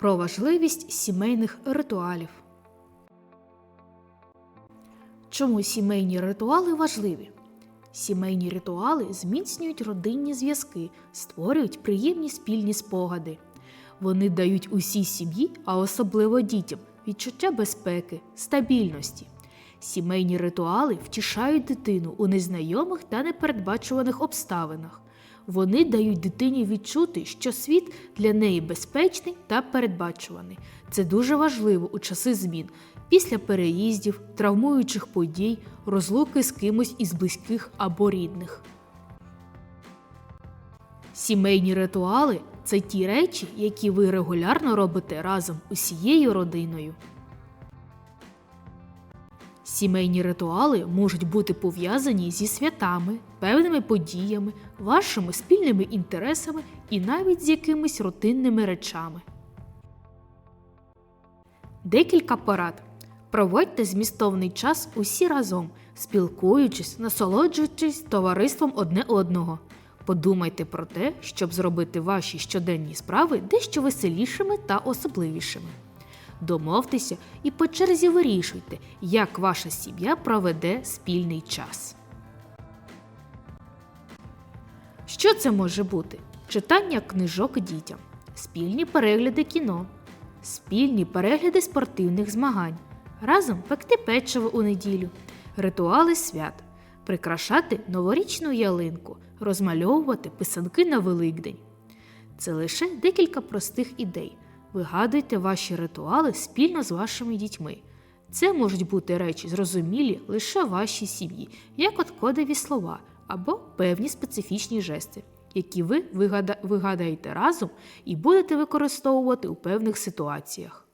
про важливість сімейних ритуалів. Чому сімейні ритуали важливі? Сімейні ритуали зміцнюють родинні зв'язки, створюють приємні спільні спогади. Вони дають усій сім'ї, а особливо дітям, відчуття безпеки, стабільності. Сімейні ритуали втішають дитину у незнайомих та непередбачуваних обставинах. Вони дають дитині відчути, що світ для неї безпечний та передбачуваний. Це дуже важливо у часи змін, після переїздів, травмуючих подій, розлуки з кимось із близьких або рідних. Сімейні ритуали це ті речі, які ви регулярно робите разом усією родиною. Сімейні ритуали можуть бути пов'язані зі святами, певними подіями, вашими спільними інтересами і навіть з якимись рутинними речами. Декілька порад. Проводьте змістовний час усі разом, спілкуючись, насолоджуючись товариством одне одного. Подумайте про те, щоб зробити ваші щоденні справи дещо веселішими та особливішими. Домовтеся і по черзі вирішуйте, як ваша сім'я проведе спільний час. Що це може бути? Читання книжок дітям, спільні перегляди кіно, спільні перегляди спортивних змагань, разом пекти печиво у неділю, ритуали свят, прикрашати новорічну ялинку, розмальовувати писанки на Великдень. Це лише декілька простих ідей. Вигадуйте ваші ритуали спільно з вашими дітьми. Це можуть бути речі зрозумілі лише вашій сім'ї, як от кодові слова або певні специфічні жести, які ви вигада- вигадаєте разом і будете використовувати у певних ситуаціях.